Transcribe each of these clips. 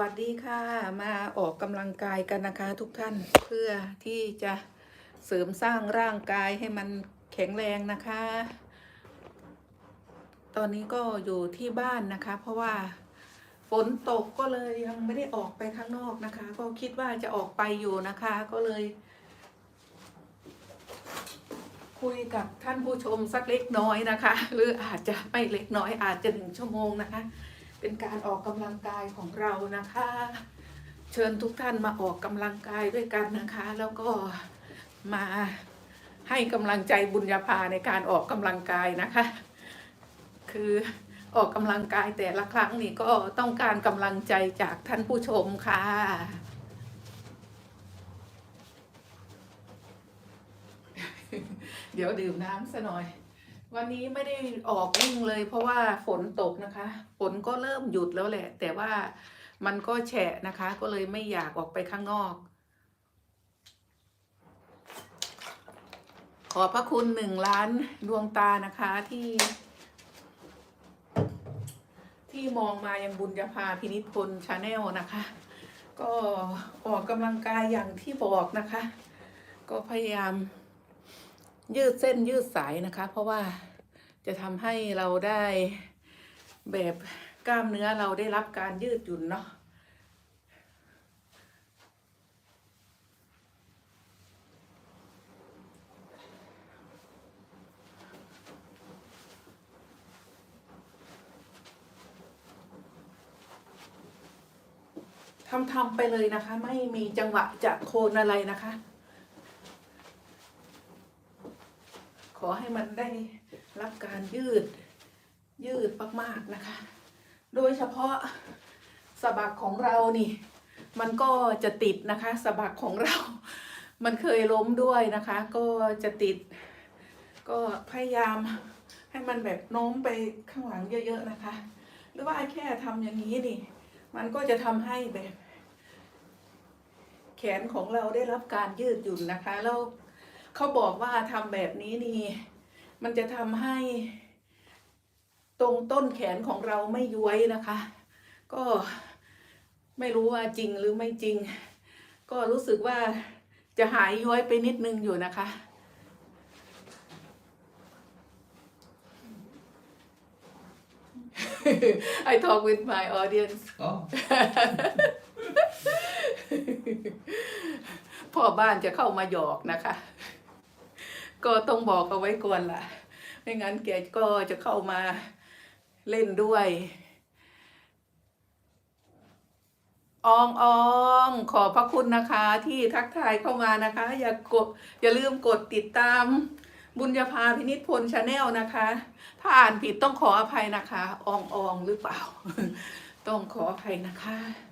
วัสดีค่ะ มาออกกำลังกายกันนะคะทุกท่านเพื่อที่จะเสริมสร้างร่างกายให้มันแข็งแรงนะคะ ตอนนี้ก็อยู่ที่บ้านนะคะ เพราะว่าฝนตกก็เลยยังไม่ได้ออกไปข้างนอกนะคะ ก็คิดว่าจะออกไปอยู่นะคะก็เลย คุยกับท่านผู้ชมสักเล็กน้อยนะคะ หรืออาจจะไม่เล็กน้อยอาจจะหนึ่งชั่วโมงนะคะ เป็นการออกกำลังกายของเรานะคะ เชิญทุกท่านมาออกกำลังกายด้วยกันนะคะ แล้วก็มาให้กำลังใจบุญญาภาในการออกกำลังกายนะคะ คือออกกำลังกายแต่ละครั้งนี่ก็ต้องการกำลังใจจากท่านผู้ชมค่ะเดี๋ยวดื่มน้ำซะหน่อย วันนี้ไม่ได้ออกวิ่งเลย เพราะว่าฝนตกนะคะ ฝนก็เริ่มหยุดแล้วแหละ แต่ว่ามันก็แฉะนะคะ ก็เลยไม่อยากออกไปข้างนอก ขอพระคุณหนึ่งล้านดวงตานะคะที่ ที่มองมายังบุญญาภาพินิจพลชาแนลนะคะ ก็ออกกำลังกายอย่างที่บอกนะคะ ก็พยายามยืดเส้นยืดสายนะคะ เพราะว่า จะทำให้เราได้แบบกล้ามเนื้อเราได้รับการยืดหยุ่นเนาะทำทำไปเลยนะคะ ไม่มีจังหวะจะโคนอะไรนะคะ ขอให้มันได้ การยืดยืดมากๆนะคะ โดยเฉพาะสะบักของเรานี่ มันก็จะติดนะคะสะบักของเรา มันเคยล้มด้วยนะคะ ก็จะติด ก็พยายามให้มันแบบโน้มไปข้างหลังเยอะ ๆนะคะ หรือว่าแค่ทำอย่างนี้นี่ มันก็จะทำให้แบบ แขนของเราได้รับการยืดหยุ่นนะคะแล้วเขาบอกว่าทำแบบนี้นี่ มันจะทำให้ตรงต้นแขนของเราไม่ย้วยนะคะ ก็ไม่รู้ว่าจริงหรือไม่จริง ก็รู้สึกว่าจะหายย้วยไปนิดนึงอยู่นะคะ I talk with my audience Oh, พ่อบ้านจะเข้ามาหยอกนะคะ ก็ต้องบอกเอาไว้ก่อนล่ะ ไม่งั้นแกก็จะเข้ามาเล่นด้วยอองอองขอบพระคุณนะคะที่ทักทายเข้ามานะคะ อย่ากดอย่าลืมกดติดตาม บุญญาภาพินิจพลชาแนลนะคะ ถ้าอ่านผิดต้องขออภัยนะคะอองอองหรือเปล่า ต้องขออภัยนะคะ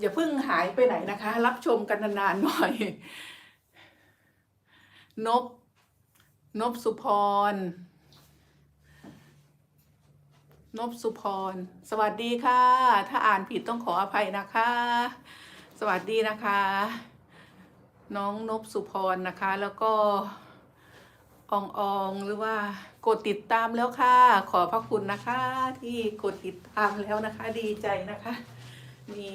อย่าเพิ่งหายไปไหนนะคะ รับชมกันนานๆหน่อย นบ นบสุพร นบสุพร สวัสดีค่ะ ถ้าอ่านผิดต้องขออภัยนะคะ สวัสดีนะคะ น้องนบสุพรนะคะ แล้วก็อองอองหรือว่ากดติดตามแล้วค่ะ ขอพระคุณนะคะ ที่กดติดตามแล้วนะคะ ดีใจนะคะ มี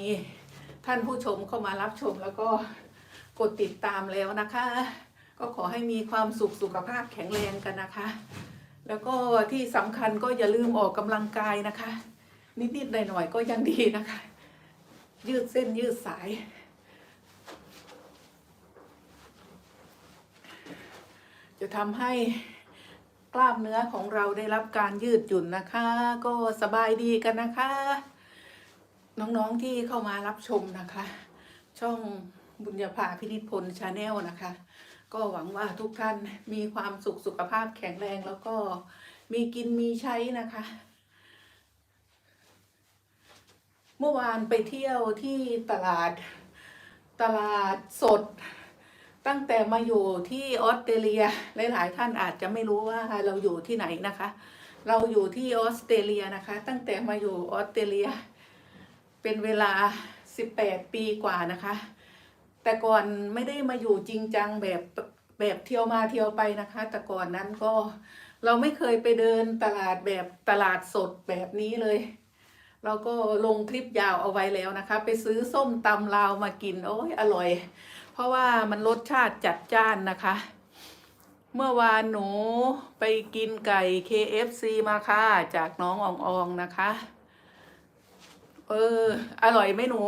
ท่านผู้ชมเข้ามารับชมแล้วก็กดติดตามแล้วนะคะ ก็ขอให้มีความสุขสุขภาพแข็งแรงกันนะคะ แล้วก็ที่สำคัญก็อย่าลืมออกกำลังกายนะคะ นิดๆหน่อยๆก็ยังดีนะคะ ยืดเส้นยืดสายจะทำให้กล้ามเนื้อของเราได้รับการยืดหยุ่นนะคะ ก็สบายดีกันนะคะ น้องๆที่เข้ามารับชมนะคะ ช่องบุญญาภาพินิจพลชาแนลนะคะ ก็หวังว่าทุกท่านมีความสุขสุขภาพแข็งแรงแล้วก็มีกินมีใช้นะคะ เมื่อวานไปเที่ยวที่ตลาดตลาดสด ตั้งแต่มาอยู่ที่ออสเตรเลียหลาย ๆ ท่านอาจจะไม่รู้ว่าเราอยู่ที่ไหนนะคะ เราอยู่ที่ออสเตรเลียนะคะ ตั้งแต่มาอยู่ออสเตรเลีย เป็นเวลา 18 ปีกว่านะคะ แต่ก่อนไม่ได้มาอยู่จริงจังแบบแบบเที่ยวมาเที่ยวไปนะคะ แต่ก่อนนั้นก็เราไม่เคยไปเดินตลาดแบบตลาดสดแบบนี้เลย เราก็ลงคลิปยาวเอาไว้แล้วนะคะ ไปซื้อส้มตำลาวมากินโอ้ยอร่อย เพราะว่ามันรสชาติจัดจ้านนะคะ เมื่อวานหนูไปกินไก่ KFC มาค่ะ จากน้องอองอองนะคะ เออ อร่อยไหมหนู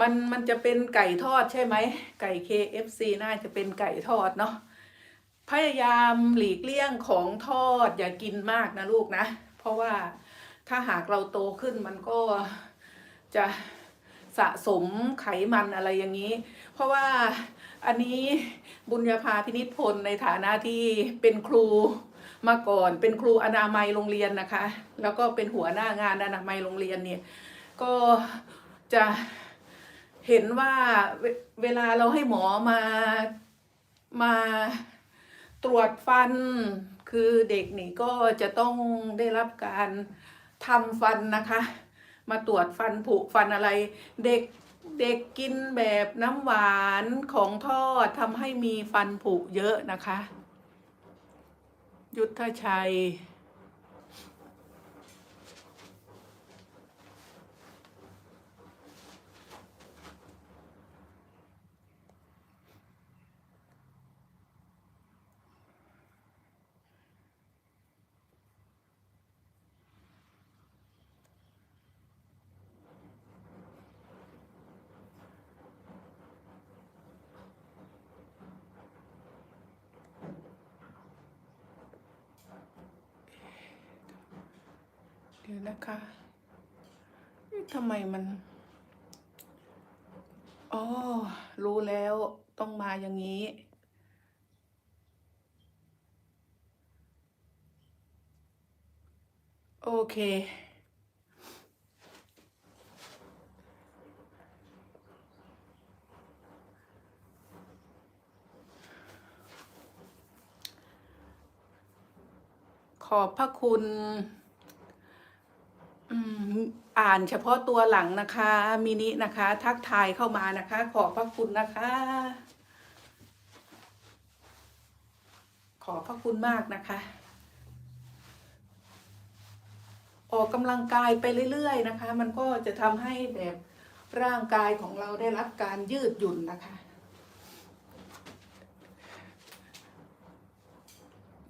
มันมันจะเป็นไก่ทอดใช่ไหม ไก่ KFC น่าจะเป็นไก่ทอดเนาะ พยายามหลีกเลี่ยงของทอดอย่ากินมากนะลูกนะ เพราะว่าถ้าหากเราโตขึ้นมันก็จะสะสมไขมันอะไรอย่างนี้ เพราะว่าอันนี้บุญญาภาพินิจพลในฐานะที่เป็นครู มาก่อนเป็นครูอนามัยโรงเรียนนะคะ แล้วก็เป็นหัวหน้างานอนามัยโรงเรียนเนี่ยก็จะเห็นว่าเวเวลาเราให้หมอมามาตรวจฟัน คือเด็กนี่ก็จะต้องได้รับการทำฟันนะคะ มาตรวจฟันผุฟันอะไร เด็กเด็กกินแบบน้ำหวานของทอดทำให้มีฟันผุเยอะนะคะ ยุทธชัย เดี๋ยวนะคะเอ๊ะทำไมมัน อ๋อ รู้แล้วต้องมาอย่างนี้ โอเค ขอบพระคุณ อ่านเฉพาะตัวหลังนะคะมินินะคะ ทักทายเข้ามานะคะ ขอบพระคุณนะคะ ขอบพระคุณมากนะคะ ออกกำลังกายไปเรื่อยๆนะคะ มันก็จะทำให้แบบร่างกายของเราได้รับการยืดหยุ่นนะคะ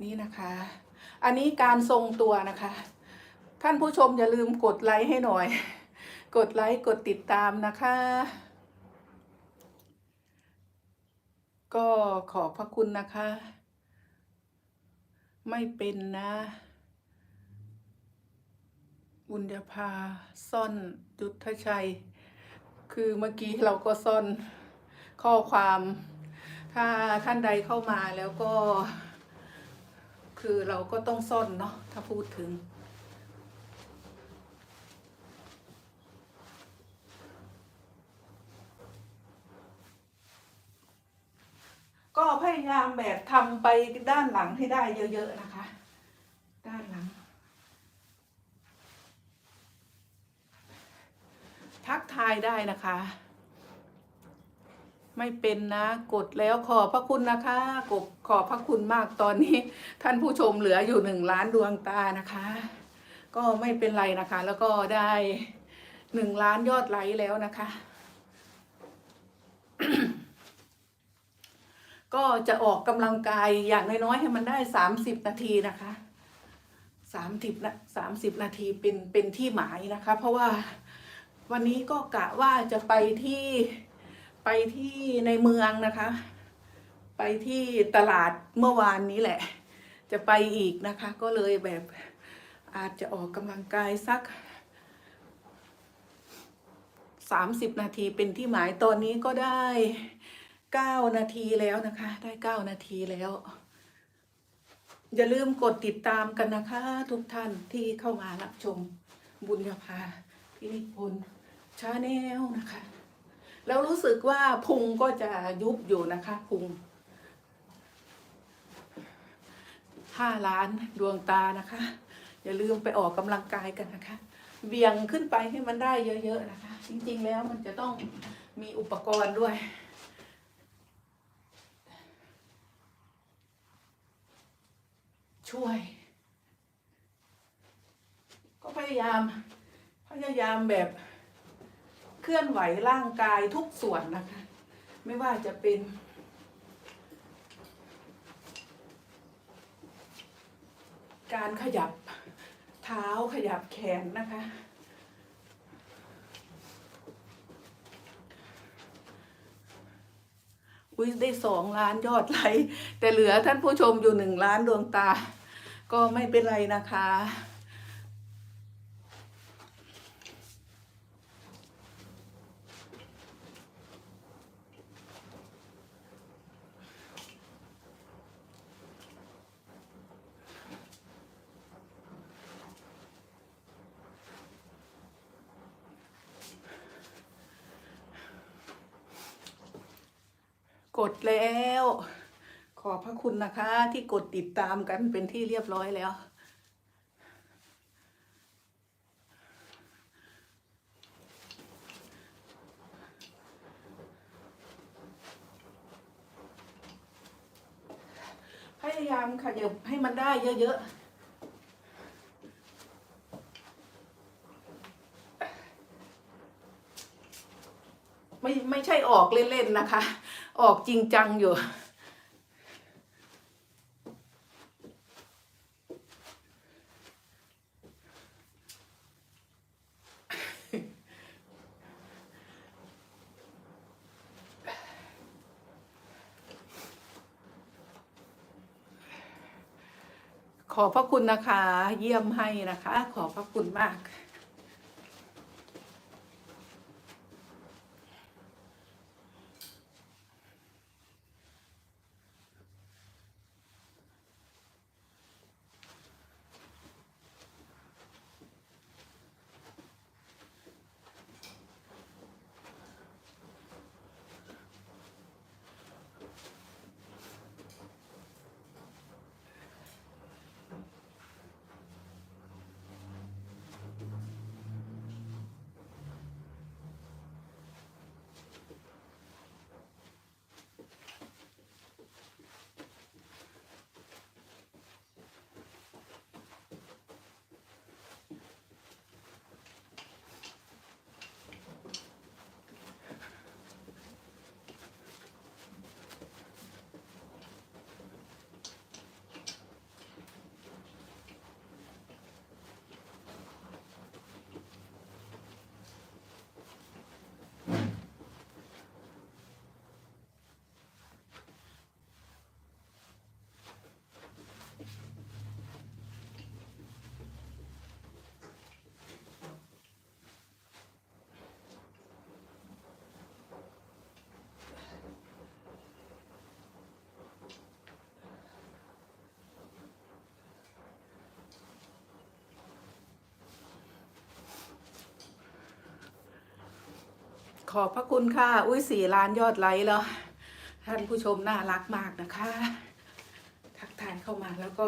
นี่นะคะ อันนี้การทรงตัวนะคะ ท่านผู้ชมอย่าลืมกดไลค์ให้หน่อย กดไลค์กดติดตามนะคะ ก็ขอบพระคุณนะคะ ไม่เป็นนะบุญญาภาซ่อนจุทธชัย คือเมื่อกี้เราก็ซ่อนข้อความ ถ้าท่านใดเข้ามาแล้วก็ คือเราก็ต้องซ่อนเนาะถ้าพูดถึง ก็พยายามแบบทำไปด้านหลังให้ได้เยอะๆนะคะ ด้านหลัง ทักทายได้นะคะ ไม่เป็นนะกดแล้วขอบพระคุณนะคะกบขอบพระคุณมากตอนนี้ ท่านผู้ชมเหลืออยู่หนึ่งล้านดวงตานะคะ ก็ไม่เป็นไรนะคะ แล้วก็ได้หนึ่งล้านยอดไลค์แล้วนะคะ ก็จะออกกำลังกายอย่างน้อยๆให้มันได้สามสิบนาทีนะคะสามสิบนะสามสิบนาทีเป็นเป็นที่หมายนะคะ เพราะว่าวันนี้ก็กะว่าจะไปที่ไปที่ในเมืองนะคะ ไปที่ตลาดเมื่อวานนี้แหละ จะไปอีกนะคะ ก็เลยแบบอาจจะออกกำลังกายสักสามสิบนาทีเป็นที่หมายตอนนี้ก็ได้ เก้านาทีแล้วนะคะ ได้เก้านาทีแล้ว อย่าลืมกดติดตามกันนะคะ ทุกท่านที่เข้ามารับชมบุญญาภาพินิจพลชาแนลนะคะ แล้วรู้สึกว่าพุงก็จะยุบอยู่นะคะพุงห้าล้านดวงตานะคะ อย่าลืมไปออกกำลังกายกันนะคะเบี่ยงขึ้นไปให้มันได้เยอะ ๆ นะคะ จริงๆแล้วมันจะต้องมีอุปกรณ์ด้วย ช่วย ก็พยายาม พยายามแบบเคลื่อนไหวร่างกายทุกส่วนนะคะ ไม่ว่าจะเป็นการขยับเท้าขยับแขนนะคะ อุ้ยได้สองล้านยอดไลค์แต่เหลือท่านผู้ชมอยู่หนึ่งล้านดวงตา ก็ไม่เป็นไรนะคะ กดแล้ว ขอบพระคุณ นะคะ ที่กดติดตามกันเป็นที่เรียบร้อยแล้ว พยายามขยับให้มันได้เยอะ ๆไม่ไม่ใช่ออกเล่นๆนะคะ ออกจริงจังอยู่ ขอบพระคุณนะคะ เยี่ยมให้นะคะ ขอพระคุณมาก ขอบพระคุณค่ะ อุ้ยสี่ล้านยอดไลค์แล้ว ท่านผู้ชมน่ารักมากนะคะ ทักทายเข้ามาแล้วก็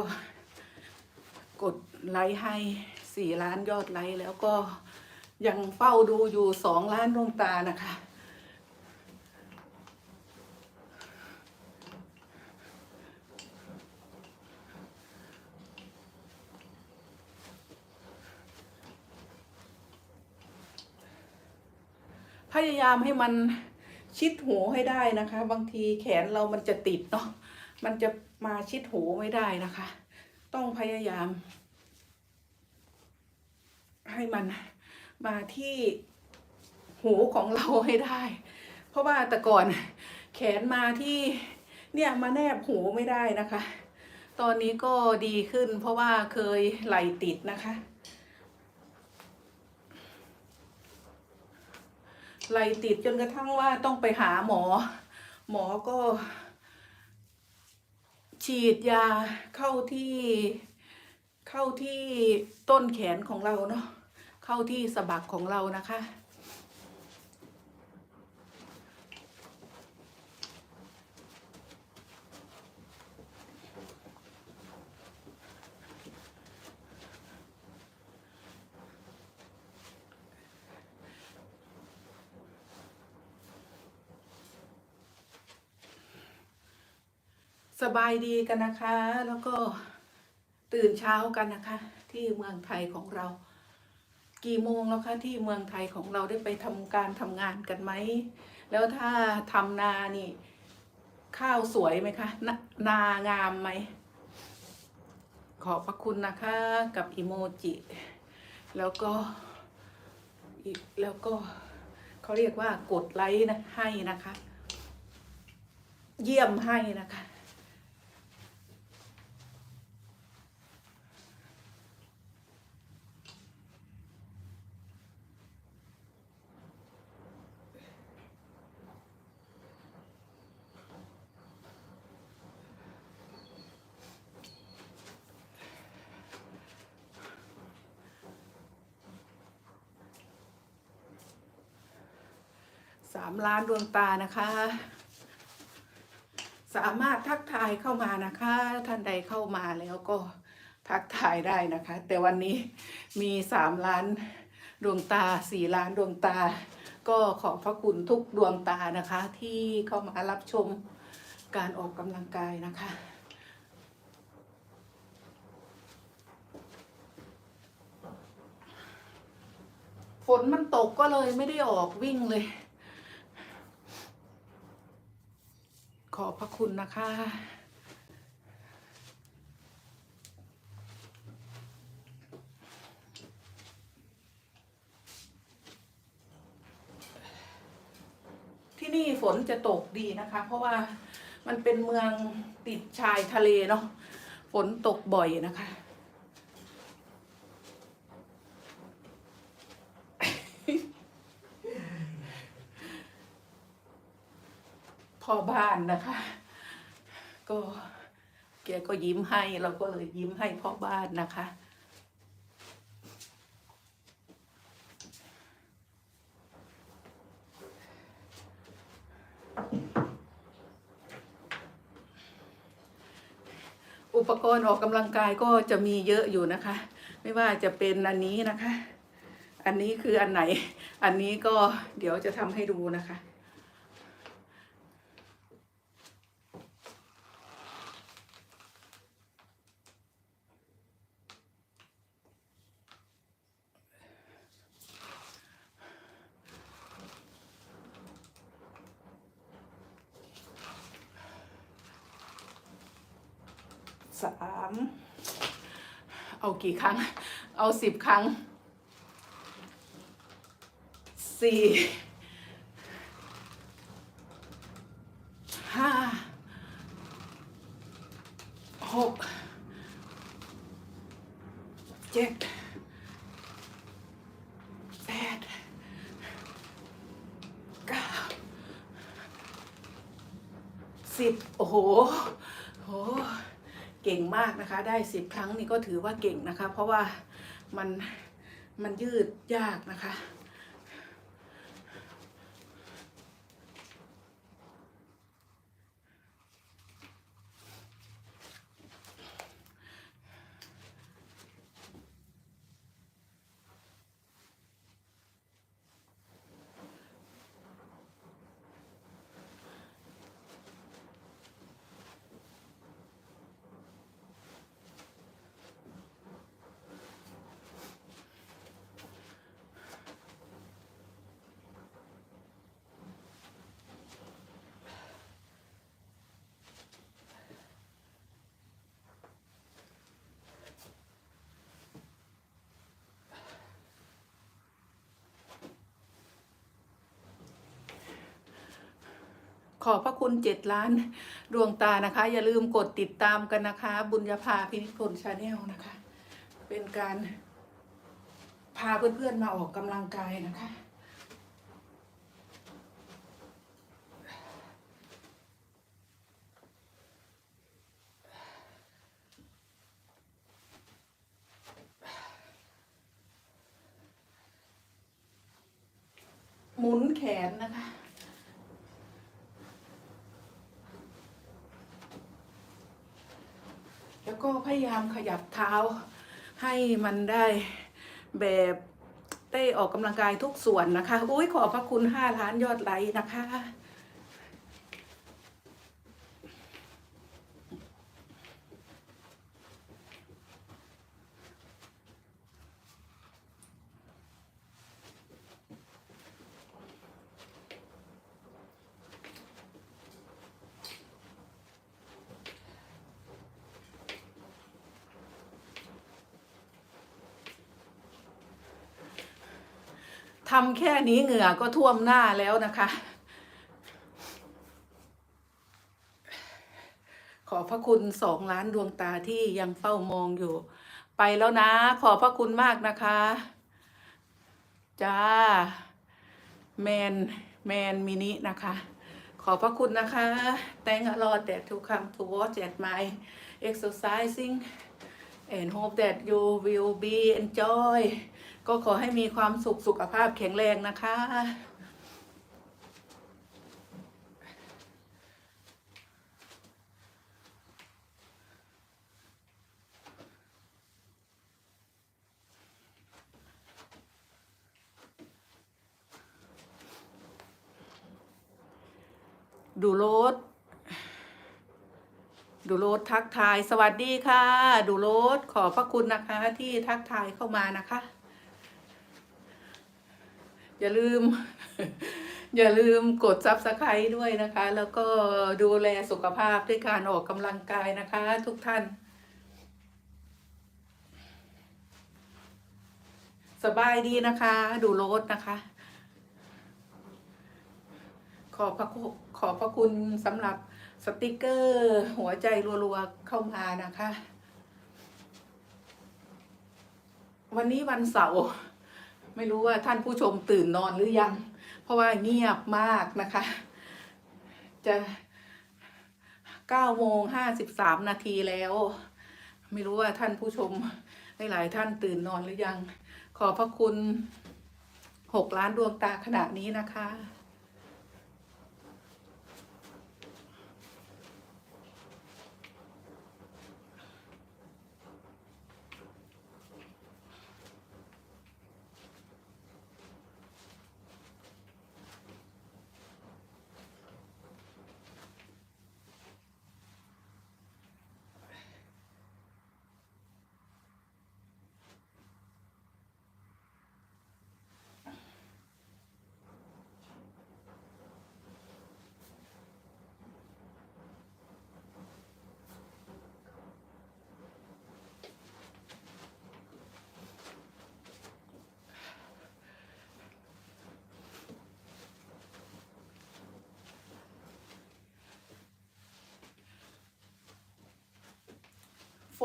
กดไลค์ให้สี่ล้านยอดไลค์แล้วก็ยังเฝ้าดูอยู่สองล้านดวงตานะคะ พยายามให้มันชิดหูให้ได้นะคะ บางทีแขนเรามันจะติดเนาะมันจะมาชิดหูไม่ได้นะคะ ต้องพยายาม ให้มันมาที่หูของเราให้ได้ เพราะว่าแต่ก่อนแขนมาที่เนี่ยมาแนบหูไม่ได้นะคะ ตอนนี้ก็ดีขึ้นเพราะว่าเคยไหลติดนะคะ ไหลติดจนกระทั่งว่าต้องไปหาหมอ หมอก็ ฉีดยาเข้าที่เข้าที่ต้นแขนของเราเนาะเข้าที่สะบักของเรานะคะ สบายดีกันนะคะ แล้วก็ตื่นเช้ากันนะคะ ที่เมืองไทยของเรา กี่โมงแล้วคะที่เมืองไทยของเราได้ไปทำการทำงานกันไหม แล้วถ้าทำนานี่ ข้าวสวยไหมคะนนางามไหม ขอบพระคุณนะคะกับอีโมจิ แล้วก็อีกแล้วก็เขาเรียกว่ากดไลค์นะให้นะคะ เยี่ยมให้นะคะ สามล้านดวงตานะคะ สามารถทักทายเข้ามานะคะ ท่านใดเข้ามาแล้วก็ทักทายได้นะคะ แต่วันนี้มีสามล้านดวงตาสี่ล้านดวงตา ก็ขอบพระคุณทุกดวงตานะคะ ที่เข้ามารับชมการออกกำลังกายนะคะฝนมันตกก็เลยไม่ได้ออกวิ่งเลย ขอพระคุณนะคะ ที่นี่ฝนจะตกดีนะคะ เพราะว่ามันเป็นเมืองติดชายทะเลเนาะฝนตกบ่อยนะคะ พ่อบ้านนะคะ ก็แกก็ยิ้มให้เราก็เลยยิ้มให้พ่อบ้านนะคะ อุปกรณ์ออกกำลังกายก็จะมีเยอะอยู่นะคะ ไม่ว่าจะเป็นอันนี้นะคะ อันนี้คืออันไหน อันนี้ก็เดี๋ยวจะทำให้ดูนะคะ สามเอา กี่ครั้ง เอาสิบครั้งสี่ห้าหกเจ็ดแปดเก้าสิบโอ้โหโอ้โห เก่งมากนะคะ ได้สิบครั้งนี่ก็ถือว่าเก่งนะคะ เพราะว่ามันมันยืดยากนะคะ ขอบพระคุณเจ็ดล้านดวงตานะคะ อย่าลืมกดติดตามกันนะคะ บุญญาภาพินิพลชาแนลนะคะ เป็นการพาเพื่อนๆมาออกกำลังกายนะคะ หมุนแขนนะคะ แล้วก็พ ขยับเท้า ให้มันได้แบบได้ออกกำลังกายทุกส่วนนะคะ อุ้ยขอบพระคุณห้าล้านยอดไลค์นะคะ ทำแค่นี้เหงื่อก็ท่วมหน้าแล้วนะคะ ขอพระคุณสองล้านดวงตาที่ยังเฝ้ามองอยู่ ไปแล้วนะ ขอพระคุณมากนะคะ จ้า แมน แมนมินินะคะ ขอพระคุณนะคะ Thank a lot that to come to watch at my exercising and hope that you will be enjoy ก็ขอให้มีความสุขสุขภาพแข็งแรงนะคะ ดูโรถดูโรถทักทายสวัสดีค่ะ ดูโรถขอบพระคุณนะคะที่ทักทายเข้ามานะคะ อย่าลืม อย่าลืมกด subscribe ด้วยนะคะ แล้วก็ดูแลสุขภาพด้วยการออกกำลังกายนะคะ ทุกท่าน สบายดีนะคะ ดูโรถนะคะ ขอบพระขอบพระคุณสำหรับสติกเกอร์ หัวใจรัวๆเข้ามานะคะ วันนี้วันเสาร์ ไม่รู้ว่าท่านผู้ชมตื่นนอนหรือยัง เพราะว่าเงียบมากนะคะ จะเก้าโมงห้าสิบสามนาทีแล้ว ไม่รู้ว่าท่านผู้ชมหลาย ๆ ท่านตื่นนอนหรือยัง ขอบพระคุณหกล้านดวงตาขณะนี้นะคะ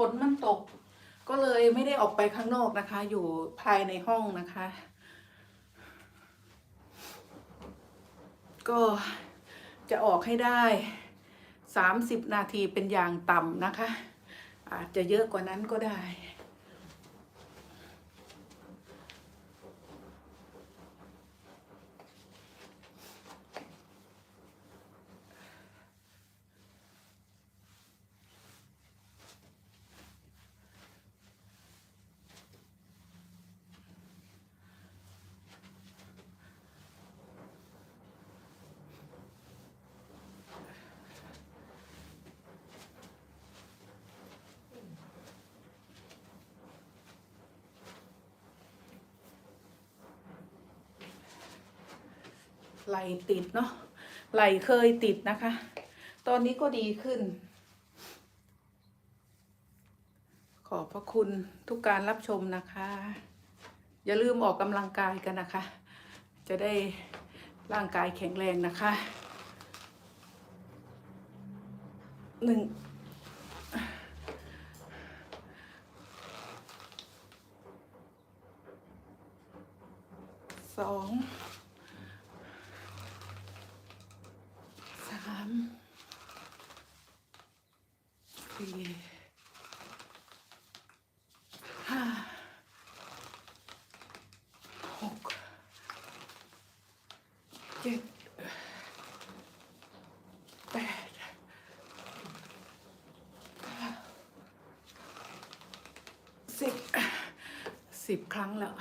นมันตก ก็เลยไม่ได้ออกไปข้างนอกนะคะ อยู่ภายในห้องนะคะ ก็จะออกให้ได้สามสิบนาทีเป็นอย่างต่ำนะคะ อาจจะเยอะกว่านั้นก็ได้ ไหลติดเนาะไหลเคยติดนะคะ ตอนนี้ก็ดีขึ้น ขอบพระคุณทุกการรับชมนะคะ อย่าลืมออกกำลังกายกันนะคะ จะได้ร่างกายแข็งแรงนะคะหนึ่งสองสามสี่ห้าหกเจ็ดแปดเก้าสิบสิบครั้งแล้ว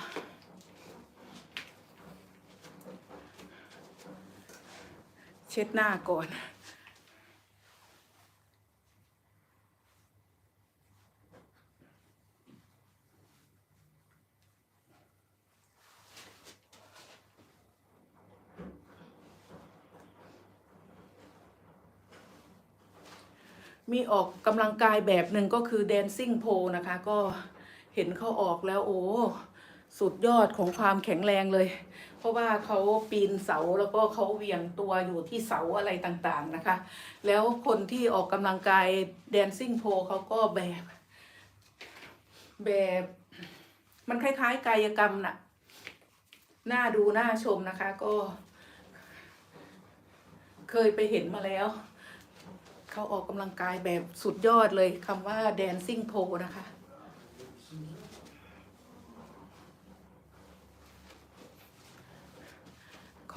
เช็ดหน้าก่อนมีออกกำลังกายแบบหนึ่งก็คือ dancing pole นะคะ ก็เห็นเขาออกแล้วโอ้ สุดยอดของความแข็งแรงเลย เพราะว่าเขาปีนเสาแล้วก็เขาเวียงตัวอยู่ที่เสาอะไรต่างๆนะคะ แล้วคนที่ออกกำลังกายแดนซิ่งโพเขาก็แบบแบบมันคล้ายๆ กายกรรมน่ะ น่าดูน่าชมนะคะก็ เคยไปเห็นมาแล้ว เขาออกกำลังกายแบบสุดยอดเลยคำว่าแดนซิ่งโพนะคะ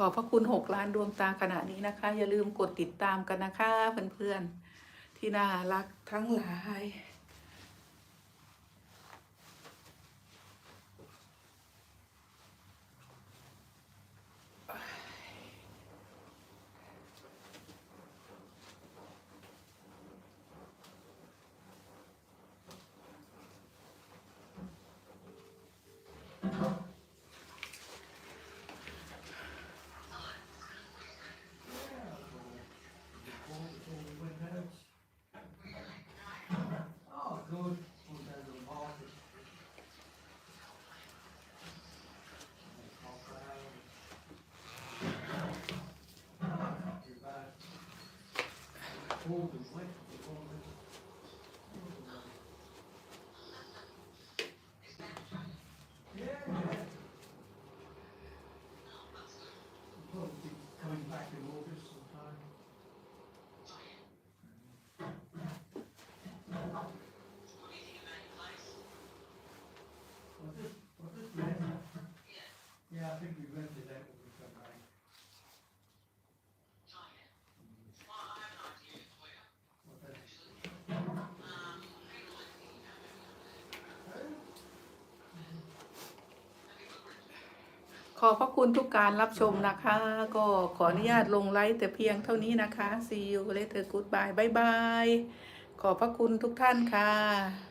ขอบพระคุณ 6 ล้านดวงตาขณะนี้นะคะ อย่าลืมกดติดตามกันนะคะเพื่อนๆที่น่ารักทั้งหลาย forward. ขอพระคุณทุกการรับชมนะคะ ก็ขออนุญาตลงไลฟ์แต่เพียงเท่านี้นะคะ see you later goodbye บายบายขอบพระคุณทุกท่านค่ะ